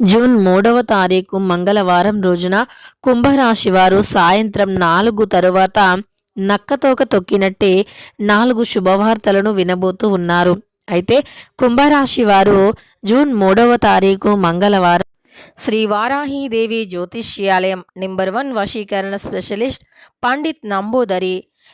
June మూడవ తారీఖు మంగళవారం రోజున కుంభరాశి వారు సాయంత్రం నాలుగు తరువాత నక్కతోక తొక్కినట్టే నాలుగు శుభవార్తలను వినబోతూ ఉన్నారు. అయితే కుంభరాశి వారు జూన్ మూడవ తారీఖు మంగళవారం శ్రీ వారాహీదేవి జ్యోతిష్యాలయం నెంబర్ వన్ వశీకరణ స్పెషలిస్ట్ పండిత్ నంబూదరి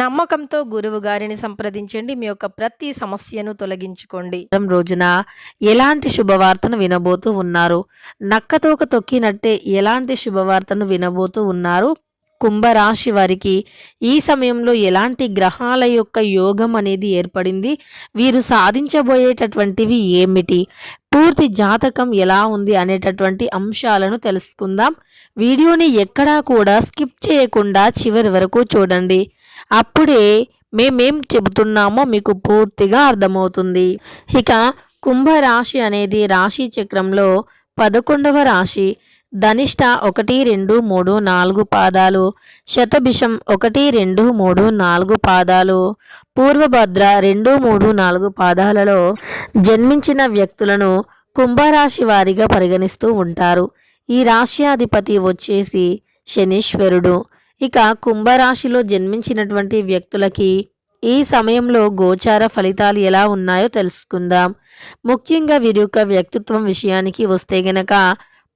నమ్మకంతో గురువు గారిని సంప్రదించండి. మీ యొక్క ప్రతి సమస్యను తొలగించుకోండి. రోజున ఎలాంటి శుభవార్తను వినబోతూ ఉన్నారు? నక్కతోక తొక్కినట్టే ఎలాంటి శుభవార్తను వినబోతూ ఉన్నారు? కుంభరాశి వారికి ఈ సమయంలో ఎలాంటి గ్రహాల యొక్క యోగం అనేది ఏర్పడింది? వీరు సాధించబోయేటటువంటివి ఏమిటి? పూర్తి జాతకం ఎలా ఉంది అనేటటువంటి అంశాలను తెలుసుకుందాం. వీడియోని ఎక్కడా కూడా స్కిప్ చేయకుండా చివరి వరకు చూడండి. అప్పుడే మేమేం చెబుతున్నామో మీకు పూర్తిగా అర్థమవుతుంది. ఇక కుంభరాశి అనేది రాశి చక్రంలో పదకొండవ రాశి. ధనిష్ట ఒకటి రెండు మూడు నాలుగు పాదాలు. శతభిషం ఒకటి రెండు మూడు నాలుగు పాదాలు. పూర్వభద్ర రెండు మూడు నాలుగు పాదాలలో జన్మించిన వ్యక్తులను కుంభరాశి వారిగా పరిగణిస్తూ ఉంటారు. ఈ రాశ్యాధిపతి వచ్చేసి శనీశ్వరుడు. ఇక కుంభరాశిలో జన్మించినటువంటి వ్యక్తులకి ఈ సమయంలో గోచార ఫలితాలు ఎలా ఉన్నాయో తెలుసుకుందాం. ముఖ్యంగా వీరి యొక్క వ్యక్తిత్వం విషయానికి వస్తే గనక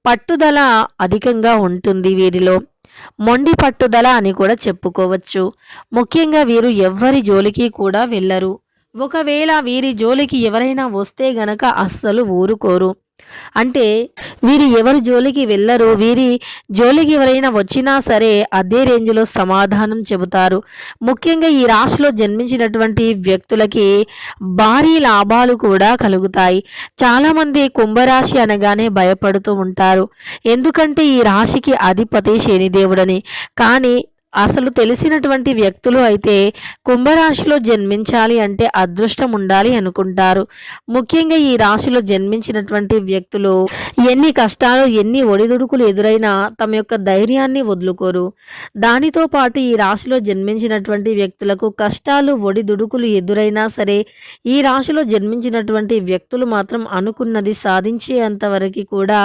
పట్టుదల అధికంగా ఉంటుంది వీరిలో. మొండి పట్టుదల అని కూడా చెప్పుకోవచ్చు. ముఖ్యంగా వీరు ఎవ్వరి జోలికి కూడా వెళ్ళరు. ఒకవేళ వీరి జోలికి ఎవరైనా వస్తే గనక అస్సలు ఊరుకోరు. అంటే వీరు ఎవరి జోలికి వెళ్ళరు వీరి జోలికి ఎవరైనా వచ్చినా సరే అదే రేంజ్లో సమాధానం చెబుతారు. ముఖ్యంగా ఈ రాశిలో జన్మించినటువంటి వ్యక్తులకి భారీ లాభాలు కూడా కలుగుతాయి. చాలామంది కుంభరాశి అనగానే భయపడుతూ ఉంటారు. ఎందుకంటే ఈ రాశికి అధిపతి శనిదేవుడని కానీ అసలు తెలిసినటువంటి వ్యక్తులు అయితే కుంభరాశిలో జన్మించాలి అంటే అదృష్టం ఉండాలి అనుకుంటారు. ముఖ్యంగా ఈ రాశిలో జన్మించినటువంటి వ్యక్తులు ఎన్ని కష్టాలు ఎన్ని ఒడిదుడుకులు ఎదురైనా తమ యొక్క ధైర్యాన్ని వదులుకోరు. దానితో పాటు ఈ రాశిలో జన్మించినటువంటి వ్యక్తులకు కష్టాలు ఒడిదుడుకులు ఎదురైనా సరే ఈ రాశిలో జన్మించినటువంటి వ్యక్తులు మాత్రం అనుకున్నది సాధించేంత వరకు కూడా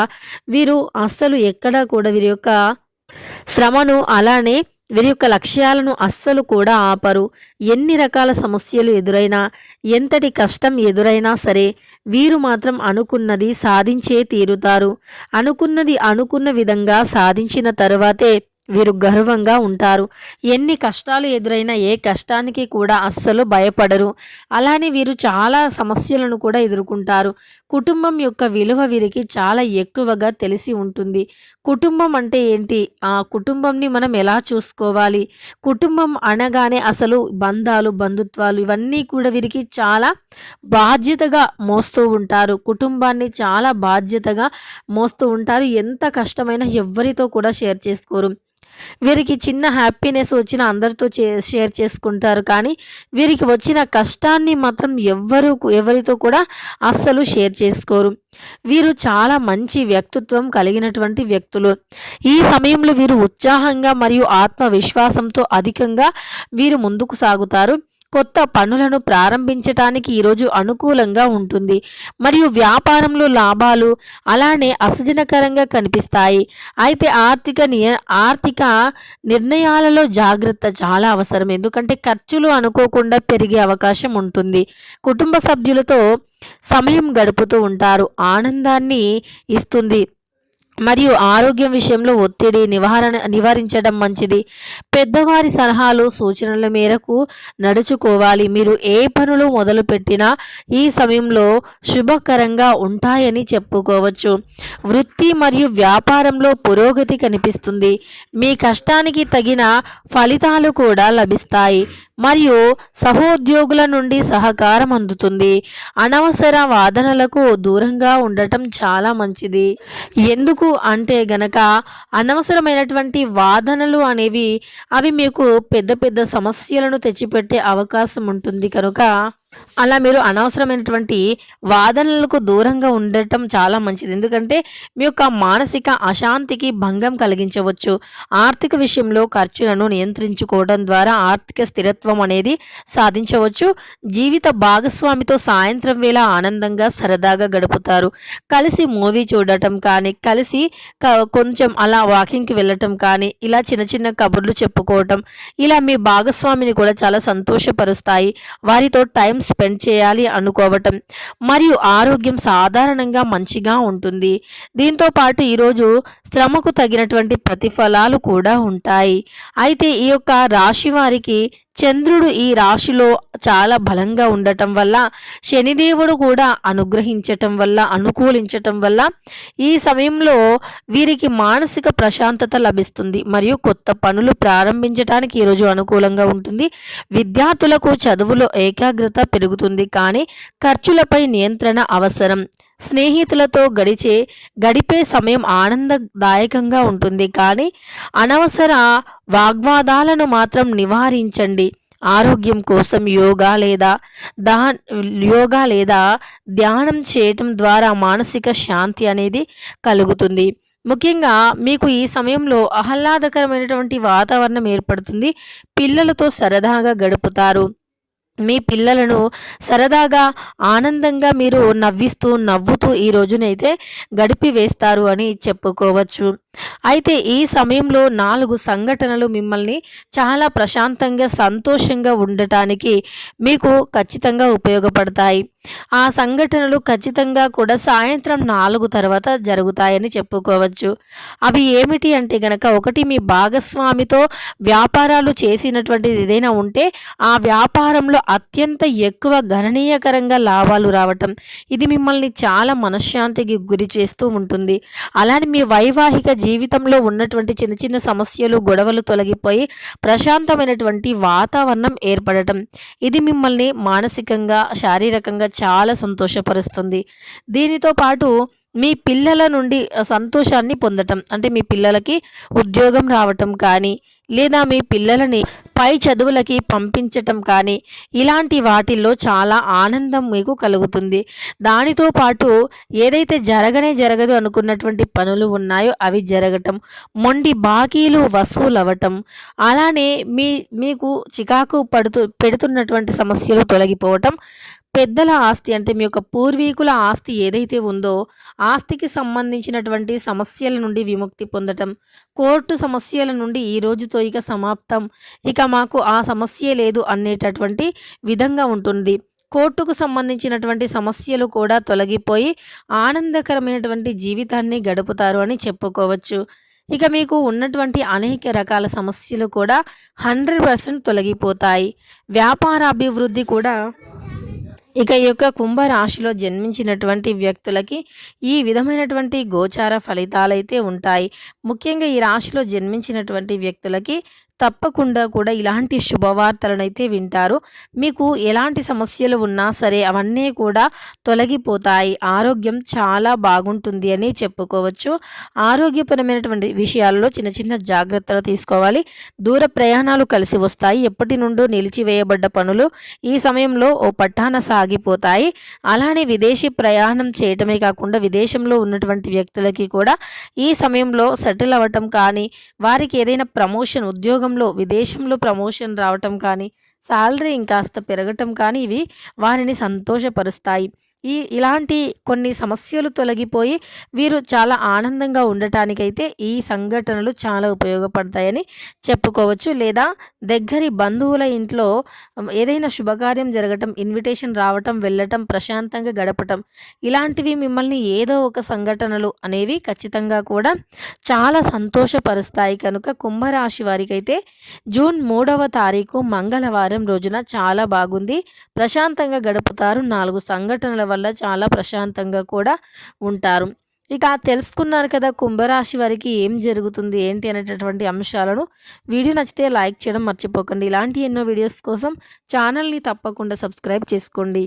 వీరు అస్సలు ఎక్కడా కూడా వీరి యొక్క శ్రమను అలానే వీరి యొక్క లక్ష్యాలను అస్సలు కూడా ఆపరు. ఎన్ని రకాల సమస్యలు ఎదురైనా ఎంతటి కష్టం ఎదురైనా సరే వీరు మాత్రం అనుకున్నది సాధించే తీరుతారు. అనుకున్నది అనుకున్న విధంగా సాధించిన తరువాతే వీరు గర్వంగా ఉంటారు. ఎన్ని కష్టాలు ఎదురైనా ఏ కష్టానికి కూడా అస్సలు భయపడరు. అలానే వీరు చాలా సమస్యలను కూడా ఎదుర్కొంటారు. కుటుంబం యొక్క విలువ వీరికి చాలా ఎక్కువగా తెలిసి ఉంటుంది. కుటుంబం అంటే ఏంటి? ఆ కుటుంబంని మనం ఎలా చూసుకోవాలి? కుటుంబం అనగానే అసలు బంధాలు బంధుత్వాలు ఇవన్నీ కూడా వీరికి చాలా బాధ్యతగా మోస్తూ ఉంటారు. కుటుంబాన్ని చాలా బాధ్యతగా మోస్తూ ఉంటారు. ఎంత కష్టమైనా ఎవ్వరితో కూడా షేర్ చేసుకోరు. వీరికి చిన్న హ్యాపీనెస్ వచ్చిన అందరితో షేర్ చేసుకుంటారు. కానీ వీరికి వచ్చిన కష్టాన్ని మాత్రం ఎవ్వరు ఎవరితో కూడా అస్సలు షేర్ చేసుకోరు. వీరు చాలా మంచి వ్యక్తిత్వం కలిగినటువంటి వ్యక్తులు. ఈ సమయంలో వీరు ఉత్సాహంగా మరియు ఆత్మవిశ్వాసంతో అధికంగా వీరు ముందుకు సాగుతారు. కొత్త పనులను ప్రారంభించటానికి ఈరోజు అనుకూలంగా ఉంటుంది. మరియు వ్యాపారంలో లాభాలు అలానే అసజనకరంగా కనిపిస్తాయి. అయితే ఆర్థిక నియ ఆర్థిక నిర్ణయాలలో జాగ్రత్త చాలా అవసరం. ఎందుకంటే ఖర్చులు అనుకోకుండా పెరిగే అవకాశం ఉంటుంది. కుటుంబ సభ్యులతో సమయం గడుపుతూ ఉంటారు. ఆనందాన్ని ఇస్తుంది. మరియు ఆరోగ్యం విషయంలో ఒత్తిడి నివారణ నివారించడం మంచిది. పెద్దవారి సలహాలు సూచనల మేరకు నడుచుకోవాలి. మీరు ఏ పనులు మొదలుపెట్టినా ఈ సమయంలో శుభకరంగా ఉంటాయని చెప్పుకోవచ్చు. వృత్తి మరియు వ్యాపారంలో పురోగతి కనిపిస్తుంది. మీ కష్టానికి తగిన ఫలితాలు కూడా లభిస్తాయి. మరియు సహోద్యోగుల నుండి సహకారం అందుతుంది. అనవసర వాదనలకు దూరంగా ఉండటం చాలా మంచిది. ఎందుకు అంటే గనక అనవసరమైనటువంటి వాదనలు అనేవి అవి మీకు పెద్ద పెద్ద సమస్యలను తెచ్చిపెట్టే అవకాశం ఉంటుంది. కనుక అలా మీరు అనవసరమైనటువంటి వాదనలకు దూరంగా ఉండటం చాలా మంచిది. ఎందుకంటే మీ యొక్క మానసిక అశాంతికి భంగం కలిగించవచ్చు. ఆర్థిక విషయంలో ఖర్చులను నియంత్రించుకోవడం ద్వారా ఆర్థిక స్థిరత్వం అనేది సాధించవచ్చు. జీవిత భాగస్వామితో సాయంత్రం వేళ ఆనందంగా సరదాగా గడుపుతారు. కలిసి మూవీ చూడటం కానీ కలిసి కొంచెం అలా వాకింగ్కి వెళ్ళటం కానీ ఇలా చిన్న చిన్న కబుర్లు చెప్పుకోవటం ఇలా మీ భాగస్వామిని కూడా చాలా సంతోషపరుస్తాయి. వారితో టైం స్పెండ్ చేయాలి అనుకోవటం. మరియు ఆరోగ్యం సాధారణంగా మంచిగా ఉంటుంది. దీంతో పాటు ఈరోజు శ్రమకు తగినటువంటి ప్రతిఫలాలు కూడా ఉంటాయి. అయితే ఈ యొక్క రాశి వారికి చంద్రుడు ఈ రాశిలో చాలా బలంగా ఉండటం వల్ల శనిదేవుడు కూడా అనుగ్రహించటం వల్ల అనుకూలించటం వల్ల ఈ సమయంలో వీరికి మానసిక ప్రశాంతత లభిస్తుంది. మరియు కొత్త పనులు ప్రారంభించడానికి ఈరోజు అనుకూలంగా ఉంటుంది. విద్యార్థులకు చదువులో ఏకాగ్రత పెరుగుతుంది. కానీ ఖర్చులపై నియంత్రణ అవసరం. స్నేహితులతో గడిచే గడిపే సమయం ఆనందదాయకంగా ఉంటుంది. కానీ అనవసర వాగ్వాదాలను మాత్రం నివారించండి. ఆరోగ్యం కోసం యోగా లేదా దా యోగా లేదా ధ్యానం చేయటం ద్వారా మానసిక శాంతి అనేది కలుగుతుంది. ముఖ్యంగా మీకు ఈ సమయంలో ఆహ్లాదకరమైనటువంటి వాతావరణం ఏర్పడుతుంది. పిల్లలతో సరదాగా గడుపుతారు. మీ పిల్లలను సరదాగా ఆనందంగా మీరు నవ్విస్తూ నవ్వుతూ ఈ రోజునైతే గడిపి వేస్తారు అని చెప్పుకోవచ్చు. అయితే ఈ సమయంలో నాలుగు సంఘటనలు మిమ్మల్ని చాలా ప్రశాంతంగా సంతోషంగా ఉండటానికి మీకు ఖచ్చితంగా ఉపయోగపడతాయి. ఆ సంఘటనలు ఖచ్చితంగా కూడా సాయంత్రం నాలుగు తర్వాత జరుగుతాయని చెప్పుకోవచ్చు. అవి ఏమిటి అంటే గనక ఒకటి మీ భాగస్వామితో వ్యాపారాలు చేసినటువంటిది ఏదైనా ఉంటే ఆ వ్యాపారంలో అత్యంత ఎక్కువ గణనీయకరంగా లాభాలు రావటం ఇది మిమ్మల్ని చాలా మనశ్శాంతికి గురి చేస్తూ ఉంటుంది. అలానే మీ వైవాహిక జీవితంలో ఉన్నటువంటి చిన్న చిన్న సమస్యలు గొడవలు తొలగిపోయి ప్రశాంతమైనటువంటి వాతావరణం ఏర్పడటం. ఇది మిమ్మల్ని మానసికంగా శారీరకంగా చాలా సంతోషపరుస్తుంది. దీనితో పాటు మీ పిల్లల నుండి సంతోషాన్ని పొందటం అంటే మీ పిల్లలకి ఉద్యోగం రావటం కానీ లేదా మీ పిల్లలని పై చదువులకి పంపించటం కానీ ఇలాంటి వాటిల్లో చాలా ఆనందం మీకు కలుగుతుంది. దానితో పాటు ఏదైతే జరగనే జరగదు అనుకున్నటువంటి పనులు ఉన్నాయో అవి జరగటం మొండి బాకీలు వసూలు అవ్వటం అలానే మీ మీకు చికాకు పడుతూ పెడుతున్నటువంటి సమస్యలు తొలగిపోవటం పెద్దల ఆస్తి అంటే మీ యొక్క పూర్వీకుల ఆస్తి ఏదైతే ఉందో ఆస్తికి సంబంధించినటువంటి సమస్యల నుండి విముక్తి పొందటం కోర్టు సమస్యల నుండి ఈ రోజుతో ఇక సమాప్తం. ఇక మాకు ఆ సమస్య లేదు అనేటటువంటి విధంగా ఉంటుంది. కోర్టుకు సంబంధించినటువంటి సమస్యలు కూడా తొలగిపోయి ఆనందకరమైనటువంటి జీవితాన్ని గడుపుతారు అని చెప్పుకోవచ్చు. ఇక మీకు ఉన్నటువంటి అనేక రకాల సమస్యలు కూడా హండ్రెడ్ పర్సెంట్ తొలగిపోతాయి. వ్యాపార అభివృద్ధి కూడా ఇక ఈ యొక్క కుంభరాశిలో జన్మించినటువంటి వ్యక్తులకి ఈ విధమైనటువంటి గోచార ఫలితాలైతే ఉంటాయి. ముఖ్యంగా ఈ రాశిలో జన్మించినటువంటి వ్యక్తులకి తప్పకుండా కూడా ఇలాంటి శుభవార్తలనైతే వింటారు. మీకు ఎలాంటి సమస్యలు ఉన్నా సరే అవన్నీ కూడా తొలగిపోతాయి. ఆరోగ్యం చాలా బాగుంటుంది అని చెప్పుకోవచ్చు. ఆరోగ్యపరమైనటువంటి విషయాల్లో చిన్న చిన్న జాగ్రత్తలు తీసుకోవాలి. దూర ప్రయాణాలు కలిసి వస్తాయి. ఎప్పటి నుండో నిలిచివేయబడ్డ పనులు ఈ సమయంలో ఓ పట్టాన సాగిపోతాయి. అలానే విదేశీ ప్రయాణం చేయటమే కాకుండా విదేశంలో ఉన్నటువంటి వ్యక్తులకి కూడా ఈ సమయంలో సెటిల్ అవ్వటం కానీ వారికి ఏదైనా ప్రమోషన్ ఉద్యోగం ఉద్యోగంలో విదేశంలో ప్రమోషన్ రావటం కానీ శాలరీ ఇంకాస్త పెరగటం కానీ ఇవి వారిని సంతోషపరుస్తాయి. ఈ ఇలాంటి కొన్ని సమస్యలు తొలగిపోయి వీరు చాలా ఆనందంగా ఉండటానికైతే ఈ సంఘటనలు చాలా ఉపయోగపడతాయని చెప్పుకోవచ్చు. లేదా దగ్గరి బంధువుల ఇంట్లో ఏదైనా శుభకార్యం జరగటం ఇన్విటేషన్ రావటం వెళ్ళటం ప్రశాంతంగా గడపటం ఇలాంటివి మిమ్మల్ని ఏదో ఒక సంఘటనలు అనేవి ఖచ్చితంగా కూడా చాలా సంతోషపరుస్తాయి. కనుక కుంభరాశి వారికి అయితే జూన్ మూడవ తారీఖు మంగళవారం రోజున చాలా బాగుంది. ప్రశాంతంగా గడుపుతారు నాలుగు సంఘటనల వల్ల చాలా ప్రశాంతంగా కూడా ఉంటారు. ఇక తెలుసుకున్నారు కదా కుంభరాశి వారికి ఏం జరుగుతుంది ఏంటి అనేటటువంటి అంశాలను. వీడియో నచ్చితే లైక్ చేయడం మర్చిపోకండి. ఇలాంటి ఎన్నో వీడియోస్ కోసం ఛానల్ని తప్పకుండా సబ్స్క్రైబ్ చేసుకోండి.